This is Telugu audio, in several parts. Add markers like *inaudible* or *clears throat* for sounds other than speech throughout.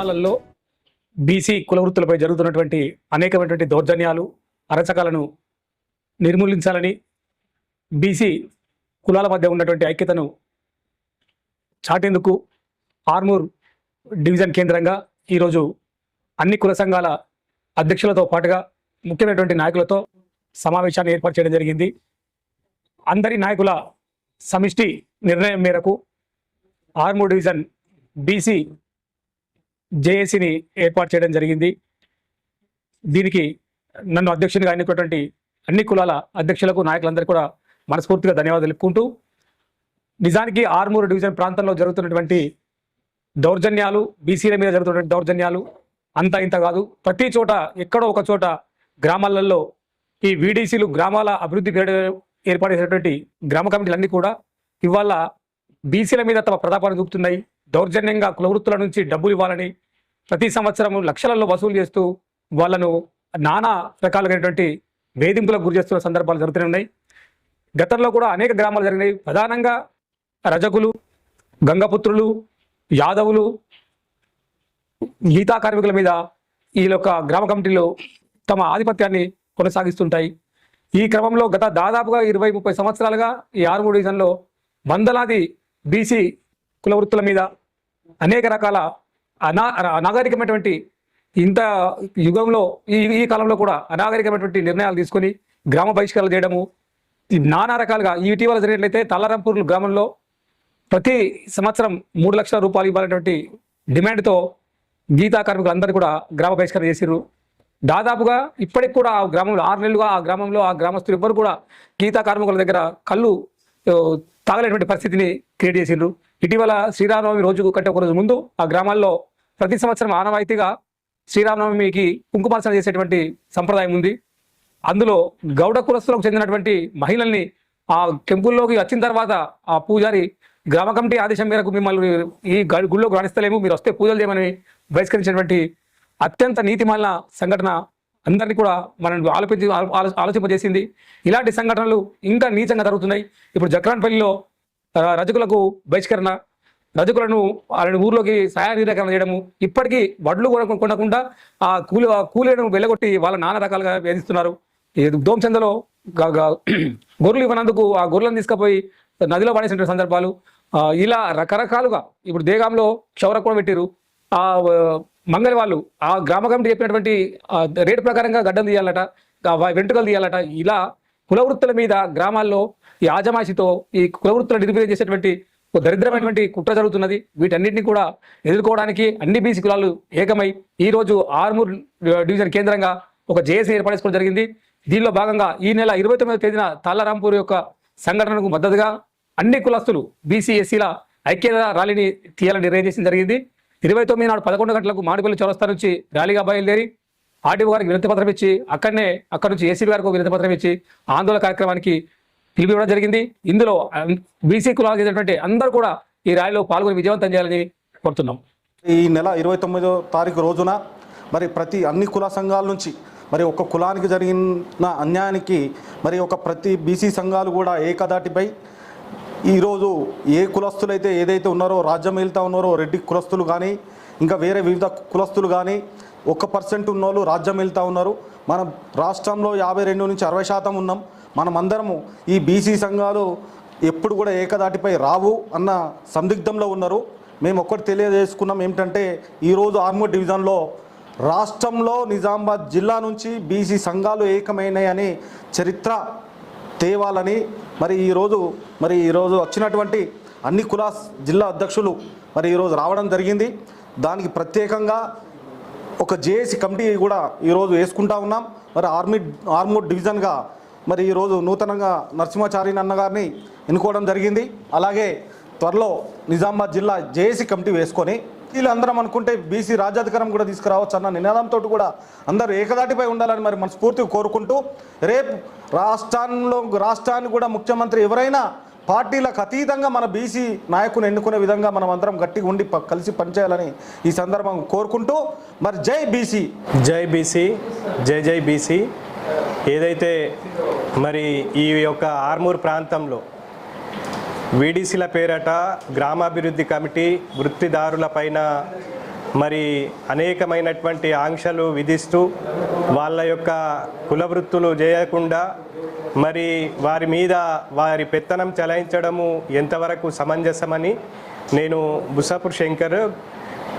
గ్రామాలలో బీసీ కులవృత్తులపై జరుగుతున్నటువంటి అనేకమైనటువంటి దౌర్జన్యాలు అరచకాలను నిర్మూలించాలని బీసీ కులాల మధ్య ఉన్నటువంటి ఐక్యతను చాటేందుకు ఆర్మూర్ డివిజన్ కేంద్రంగా ఈరోజు అన్ని కుల సంఘాల అధ్యక్షులతో పాటుగా ముఖ్యమైనటువంటి నాయకులతో సమావేశాన్ని ఏర్పాటు చేయడం జరిగింది. అందరి నాయకుల సమిష్టి నిర్ణయం మేరకు ఆర్మూర్ డివిజన్ బీసీ జేఏసీని ఏర్పాటు చేయడం జరిగింది. దీనికి నన్ను అధ్యక్షునిగా ఎన్నుకున్నటువంటి అన్ని కులాల అధ్యక్షులకు నాయకులందరికీ కూడా మనస్ఫూర్తిగా ధన్యవాదాలు తెలుపుకుంటూ నిజానికి ఆర్మూరు డివిజన్ ప్రాంతంలో జరుగుతున్నటువంటి దౌర్జన్యాలు బీసీల మీద జరుగుతున్నటువంటి దౌర్జన్యాలు అంత ఇంత కాదు. ప్రతి చోట ఎక్కడో ఒక చోట గ్రామాలలో ఈ వీడీసీలు గ్రామాల అభివృద్ధి ఏర్పాటు చేసినటువంటి గ్రామ కమిటీలన్నీ కూడా ఇవాళ బీసీల మీద తమ ప్రతాపాన్ని చూపుతున్నాయి. దౌర్జన్యంగా కులవృత్తుల నుంచి డబ్బులు ఇవ్వాలని ప్రతి సంవత్సరం లక్షలలో వసూలు చేస్తూ వాళ్ళను నానా రకాలైనటువంటి వేధింపులకు గురి చేస్తున్న సందర్భాలు జరుగుతూనే ఉన్నాయి. గతంలో కూడా అనేక గ్రామాలు జరిగినాయి. ప్రధానంగా రజకులు గంగపుత్రులు యాదవులు గీతా కార్మికుల మీద ఈ యొక్క గ్రామ కమిటీలు తమ ఆధిపత్యాన్ని కొనసాగిస్తుంటాయి. ఈ క్రమంలో గత దాదాపుగా ఇరవై ముప్పై సంవత్సరాలుగా ఈ ఆరుమూడు డివిజన్లో వందలాది బీసీ కుల వృత్తుల మీద అనేక రకాల అనా అనాగరికమైనటువంటి ఇంత యుగంలో ఈ ఈ కాలంలో కూడా అనాగరికమైనటువంటి నిర్ణయాలు తీసుకొని గ్రామ బహిష్కరణ చేయడము నానా రకాలుగా ఈ ఇటీవల జరిగినట్లయితే తల్లారంపూర్ గ్రామంలో ప్రతి సంవత్సరం మూడు లక్షల రూపాయలు ఇవ్వాలనేటువంటి డిమాండ్తో గీతా కార్మికులందరూ కూడా గ్రామ బహిష్కరణ చేసిర్రు. దాదాపుగా ఇప్పటికి కూడా ఆ గ్రామంలో ఆరు నెలలుగా ఆ గ్రామంలో ఆ గ్రామస్తులు ఎవ్వరు కూడా గీతా కార్మికుల దగ్గర కళ్ళు తాగలేటువంటి పరిస్థితిని క్రియేట్ చేసిండ్రు. ఇటీవల శ్రీరామనవమి రోజు కంటే ఒకరోజు ముందు ఆ గ్రామాల్లో ప్రతి సంవత్సరం ఆనవాయితీగా శ్రీరామనవమికి కుంకుమార్చన చేసేటువంటి సంప్రదాయం ఉంది. అందులో గౌడ కులస్తులకు చెందినటువంటి మహిళల్ని ఆ టెంపుల్లోకి వచ్చిన తర్వాత ఆ పూజారి గ్రామ కమిటీ ఆదేశం మేరకు మిమ్మల్ని ఈ గ- గుళ్ళోకి రాణిస్తలేము. మీరు వస్తే పూజలు చేయమని బహిష్కరించినటువంటి అత్యంత నీతిమాలిన సంఘటన అందరినీ కూడా మనం ఆలోచించి ఆలోచింపజేసింది. ఇలాంటి సంఘటనలు ఇంకా నీచంగా జరుగుతున్నాయి. ఇప్పుడు జక్రాన్పల్లిలో రజకులకు బహిష్కరణ రజకులను వాళ్ళని ఊర్లోకి సహాయ నిరాకరణ చేయడము ఇప్పటికీ వడ్లు కూడా కొనకుండా ఆ కూలి కూలీలను వెళ్ళగొట్టి వాళ్ళ నానా రకాలుగా వేధిస్తున్నారు. ఈ దోమచందలో *clears throat* గొర్రెలు ఇవ్వనందుకు ఆ గొర్రెలను తీసుకుపోయి నదిలో పడేసిన సందర్భాలు. ఇలా రకరకాలుగా ఇప్పుడు దేగాంలో క్షౌర కూడా పెట్టారు ఆ మంగలి వాళ్ళు ఆ గ్రామ కమిటీ చెప్పినటువంటి రేటు ప్రకారంగా గడ్డం తీయాలట వెంట్రుకలు తీయాలట ఇలా కులవృత్తుల మీద గ్రామాల్లో ఈ ఆజమాషితో ఈ కుల వృత్తుల చేసేటువంటి ఒక దరిద్రమైనటువంటి కుట్ర జరుగుతున్నది. వీటన్నిటిని కూడా ఎదుర్కోవడానికి అన్ని బీసీ కులాలు ఏకమై ఈ రోజు ఆర్మూర్ డివిజన్ కేంద్రంగా ఒక జేఏసీ ఏర్పాటు చేసుకోవడం జరిగింది. దీనిలో భాగంగా ఈ నెల ఇరవై తొమ్మిదవ తేదీన తాలారాంపూర్ యొక్క సంఘటనకు మద్దతుగా అన్ని కులస్తులు బీసీ ఎస్సీల ఐక్యత ర్యాలీని తీయాలని నిర్ణయం చేసిన జరిగింది. ఇరవై తొమ్మిది నాడు పదకొండు గంటలకు మాడిపల్లి చౌరస్తా నుంచి ర్యాలీగా బయలుదేరి ఆర్టీఓ గారికి వినతి పత్రం ఇచ్చి అక్కడనే అక్కడ నుంచి ఏసీబీ గారికి వినతి పత్రం ఇచ్చి ఆందోళన కార్యక్రమానికి పిలిపివ్వడం జరిగింది. ఇందులో బీసీ కులాలకు చెందినటువంటి అందరూ కూడా ఈ ర్యాలీలో పాల్గొని విజయవంతం చేయాలని కోరుతున్నాం. ఈ నెల ఇరవై తొమ్మిదో తారీఖు రోజున మరి ప్రతి అన్ని కుల సంఘాల నుంచి మరి ఒక కులానికి జరిగిన అన్యాయానికి మరి ఒక ప్రతి బీసీ సంఘాలు కూడా ఏకదాటిపై ఈరోజు ఏ కులస్తులైతే ఏదైతే ఉన్నారో రాజ్యం వెళ్తా ఉన్నారో రెడ్డి కులస్తులు కానీ ఇంకా వేరే వివిధ కులస్తులు కానీ ఒక పర్సెంట్ ఉన్నోళ్ళు రాజ్యం వెళ్తూ ఉన్నారు. మనం రాష్ట్రంలో యాభై రెండు నుంచి అరవై శాతం ఉన్నాం. మనం అందరము ఈ బీసీ సంఘాలు ఎప్పుడు కూడా ఏకదాటిపై రావు అన్న సందిగ్ధంలో ఉన్నారు. మేము ఒక్కటి తెలియజేసుకున్నాం ఏమిటంటే ఈరోజు ఆర్మూర్ డివిజన్లో రాష్ట్రంలో నిజామాబాద్ జిల్లా నుంచి బీసీ సంఘాలు ఏకమైనాయని చరిత్ర తేవాలని మరి ఈరోజు మరి ఈరోజు వచ్చినటువంటి అన్ని కులాస్ జిల్లా అధ్యక్షులు మరి ఈరోజు రావడం జరిగింది. దానికి ప్రత్యేకంగా ఒక జేఏసీ కమిటీ కూడా ఈరోజు వేసుకుంటా ఉన్నాం. మరి ఆర్మీ ఆర్మూడ్ డివిజన్గా మరి ఈరోజు నూతనంగా నరసింహాచారి అన్నగారిని ఎన్నుకోవడం జరిగింది. అలాగే త్వరలో నిజామాబాద్ జిల్లా జేఏసీ కమిటీ వేసుకొని వీళ్ళందరం అనుకుంటే బీసీ రాజ్యాధికారం కూడా తీసుకురావచ్చు అన్న నినాదంతో కూడా అందరూ ఏకదాటిపై ఉండాలని మరి మనస్ఫూర్తిగా కోరుకుంటూ రేపు రాష్ట్రంలో రాష్ట్రాన్ని కూడా ముఖ్యమంత్రి ఎవరైనా పార్టీలకు అతీతంగా మన బీసీ నాయకుని ఎన్నుకునే విధంగా మనం అందరం గట్టిగా ఉండి కలిసి పనిచేయాలని ఈ సందర్భం కోరుకుంటూ మరి జై బీసీ. జై బీసీ జై జై బీసీ. ఏదైతే మరి ఈ యొక్క ఆర్మూర్ ప్రాంతంలో వీడీసీల పేరట గ్రామాభివృద్ధి కమిటీ వృత్తిదారుల పైన మరి అనేకమైనటువంటి ఆంక్షలు విధిస్తూ వాళ్ళ యొక్క కుల వృత్తులు చేయకుండా మరి వారి మీద వారి పెత్తనం చలాయించడము ఎంతవరకు సమంజసమని నేను Busapur Shankar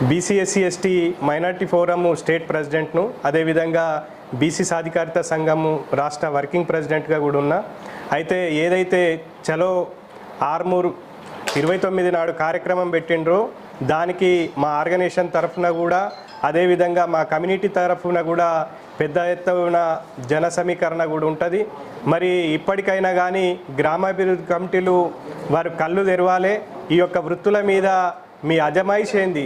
BC SC ST minority forum state ప్రెసిడెంట్ను అదేవిధంగా బీసీ సాధికారిత సంఘము రాష్ట్ర వర్కింగ్ ప్రెసిడెంట్గా కూడా ఉన్నా. అయితే ఏదైతే చలో ఆర్మూర్ ఇరవై తొమ్మిది నాడు కార్యక్రమం పెట్టిండ్రు. దానికి మా ఆర్గనైజేషన్ తరఫున కూడా అదేవిధంగా మా కమ్యూనిటీ తరఫున కూడా పెద్ద ఎత్తున జన సమీకరణ కూడా ఉంటుంది. మరి ఇప్పటికైనా కానీ గ్రామాభివృద్ధి కమిటీలు వారు కళ్ళు తెరవాలి. ఈ యొక్క వృత్తుల మీద మీ అజమాయిషేంది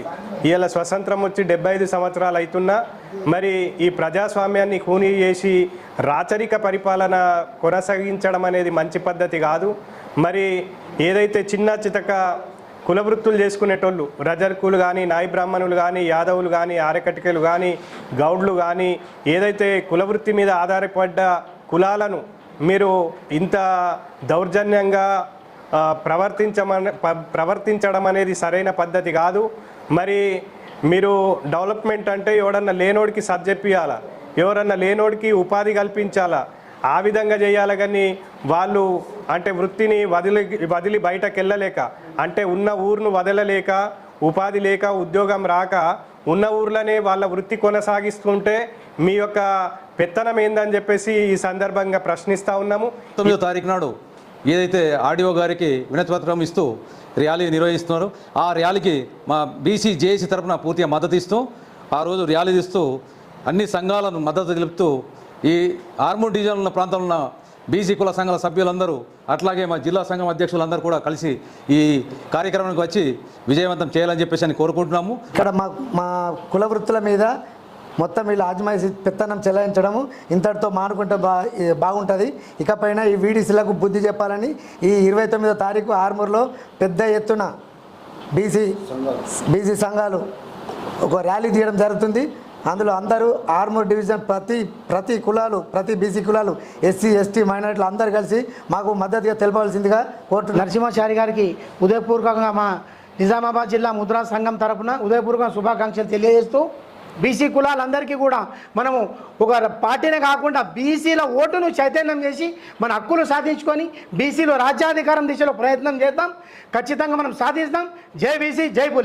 ఏంది? స్వతంత్రం వచ్చి డెబ్బై ఐదు సంవత్సరాలు అవుతున్నా మరి ఈ ప్రజాస్వామ్యాన్ని కూనీ చేసి రాచరిక పరిపాలన కొనసాగించడం అనేది మంచి పద్ధతి కాదు. మరి ఏదైతే చిన్న చితక కులవృత్తులు చేసుకునేటోళ్ళు రజకులు కానీ నాయి బ్రాహ్మణులు కానీ యాదవులు కానీ ఆరకటికలు కానీ గౌడ్లు కానీ ఏదైతే కులవృత్తి మీద ఆధారపడ్డ కులాలను మీరు ఇంత దౌర్జన్యంగా ప్రవర్తించమని ప్రవర్తించడం అనేది సరైన పద్ధతి కాదు. మరి మీరు డెవలప్మెంట్ అంటే ఎవడన్నా లేనోడికి సర్జెప్పియాలా ఎవరన్నా లేనోడికి ఉపాధి కల్పించాలా? ఆ విధంగా చేయాలి కానీ వాళ్ళు అంటే వృత్తిని వదిలి వదిలి బయటకు వెళ్ళలేక అంటే ఉన్న ఊరును వదలలేక ఉపాధి లేక ఉద్యోగం రాక ఉన్న ఊర్లోనే వాళ్ళ వృత్తి కొనసాగిస్తుంటే మీ యొక్క పెత్తనం ఏందని చెప్పేసి ఈ సందర్భంగా ప్రశ్నిస్తూ ఉన్నాము. తొమ్మిదో తారీఖు నాడు ఏదైతే ఆర్డీఓ గారికి వినతిపత్రం ఇస్తూ ర్యాలీ నిర్వహిస్తున్నారు ఆ ర్యాలీకి మా బీసీ జేఏసీ తరఫున పూర్తిగా మద్దతు ఇస్తూ ఆ రోజు ర్యాలీ తీస్తూ అన్ని సంఘాలను మద్దతు తెలుపుతూ ఈ ఆర్మూర్ డివిజన్ ఉన్న ప్రాంతంలో ఉన్న బీసీ కుల సంఘాల సభ్యులందరూ అట్లాగే మా జిల్లా సంఘం అధ్యక్షులందరూ కూడా కలిసి ఈ కార్యక్రమానికి వచ్చి విజయవంతం చేయాలని చెప్పేసి అని కోరుకుంటున్నాము. ఇక్కడ మా మా కుల వృత్తుల మీద మొత్తం వీళ్ళు ఆజమాయిసి పెత్తనం చెలాయించడము ఇంతటితో మానుకుంటే బా బాగుంటుంది. ఇకపైన ఈ వీడీసీలకు బుద్ధి చెప్పాలని ఈ ఇరవై తొమ్మిదో తారీఖు ఆర్మూర్లో పెద్ద ఎత్తున బీసీ బీసీ సంఘాలు ఒక ర్యాలీ తీయడం జరుగుతుంది. అందులో అందరూ ఆర్మూర్ డివిజన్ ప్రతి ప్రతి కులాలు ప్రతి బీసీ కులాలు ఎస్సీ ఎస్టీ మైనారిటీలు అందరూ కలిసి మాకు మద్దతుగా తెలపవలసిందిగా కోర్టు నరసింహాచారి గారికి ఉదయపూర్వకంగా మా నిజామాబాద్ జిల్లా ముద్రా సంఘం తరపున ఉదయపూర్వక శుభాకాంక్షలు తెలియజేస్తూ బీసీ కులాలందరికీ కూడా మనము ఒక పార్టీనే కాకుండా బీసీల ఓటును చైతన్యం చేసి మన హక్కులు సాధించుకొని బీసీలో రాజ్యాధికారం దిశలో ప్రయత్నం చేద్దాం. ఖచ్చితంగా మనం సాధిస్తాం. జై బీసీ జై పులే.